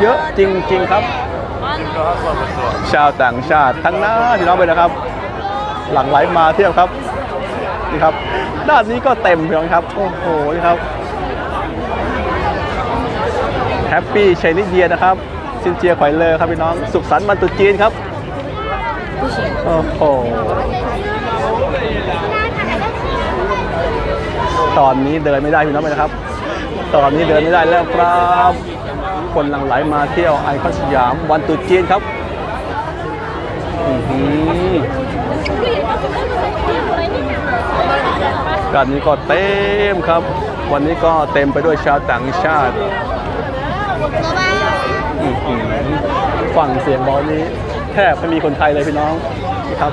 เยอะจริง ๆ ครับ ชาวต่างชาติทั้งนั้นพี่น้องไปนะครับ หลังไหลมาเที่ยวครับนี่ครับ ด้านนี้ก็เต็มพี่น้องครับ โอ้โหนี่ครับแฮปปี้ชัยนิดเยียนะครับซินเจียไขวเลอครับพี่น้อง สุขสันต์วันตรุษจีนครับ โอ้โห ตอนนี้เดินไม่ได้พี่น้องไปนะครับ ตอนนี้เดินไม่ได้แล้วครับ คนหลั่งไหลมาเที่ยวไอคอนสยามวันตรุษจีนครับอือหือการนี้ก็เต็มครับ วันนี้ก็เต็มไปด้วยชาวต่างชาติ ฝั่งเสียงบอลนี้แทบไม่มีคนไทยเลยพี่น้องนะครับ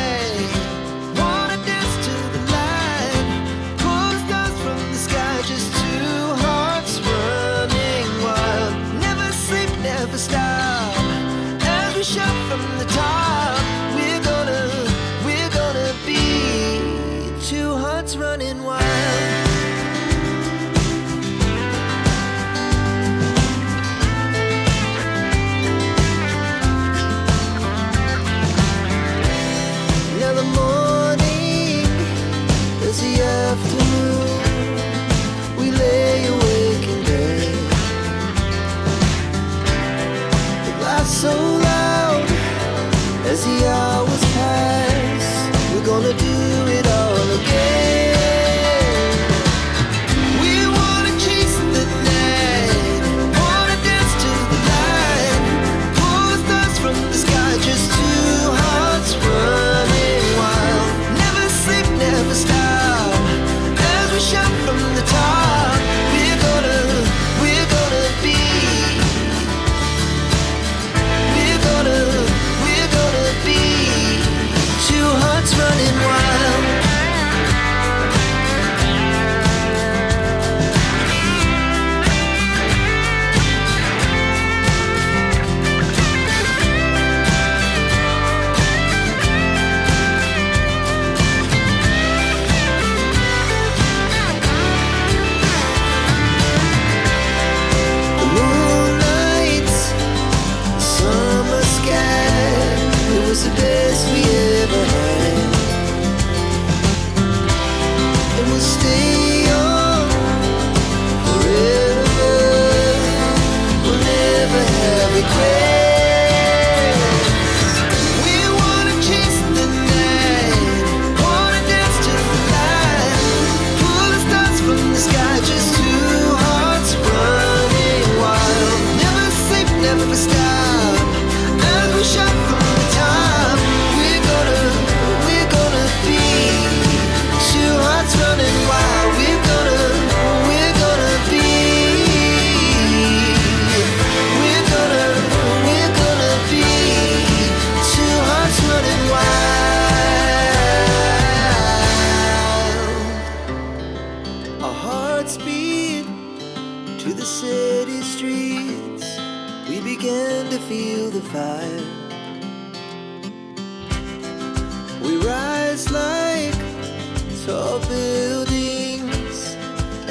coração regret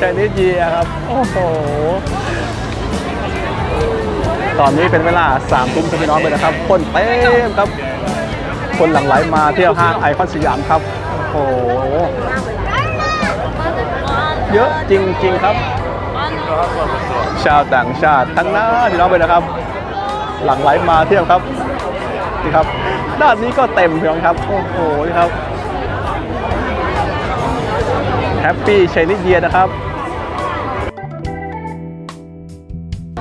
ชนิ e เยียครับ โอ้โห ตอนนี้เป็นเวลา3ามทุ่มพี่น้องเลยนะครับ คนเต็มครับ คนหลั่งไหลมาเที่ยวห้างไอคอนสยามครับ โอ้โห เยอะจริง ๆ ครับ ชาวต่างชาติทั้งนั้นพี่น้องเลยนะครับ หลั่งไหลมาเที่ยวครับนี่ครับ ด้านนี้ก็เต็มพี่น้องครับ โอ้โห นี่ครับแฮปปี้ช i นิ e เยียนะครับ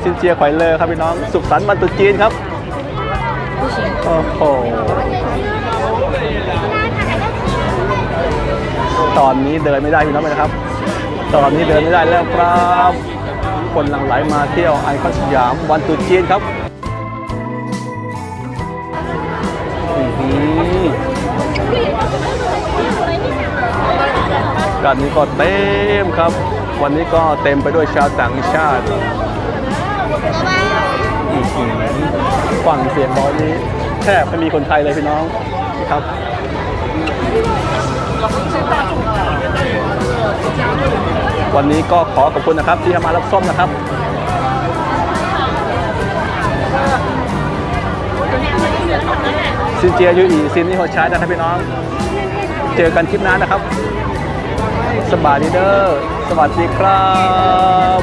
ซินเจียไขวเลอร์ครับพี่น้อง สุขสันต์วันตรุษจีนครับ โอ้โห ตอนนี้เดินไม่ได้พี่น้องเลยนะครับ ตอนนี้เดินไม่ได้แล้วครับ คนหลั่งไหลมาเที่ยวไอคอนสยามวันตรุษจีนครับอื้อหือการนี้ก็เต็มครับ วันนี้ก็เต็มไปด้วยชาวต่างชาติ อื้อหือฟังเสียงบอลนี้แทบไม่มีคนไทยเลยพี่น้องครับวันนี้ก็ขอขอบคุณนะครับ ที่มารับส้มนะครับซินเจียยูอีซินนี่โฮชาร์ดนะครับพี่น้อง เจอกันคลิปหน้านะครับ สบายดีเดอร์สวัสดีครับ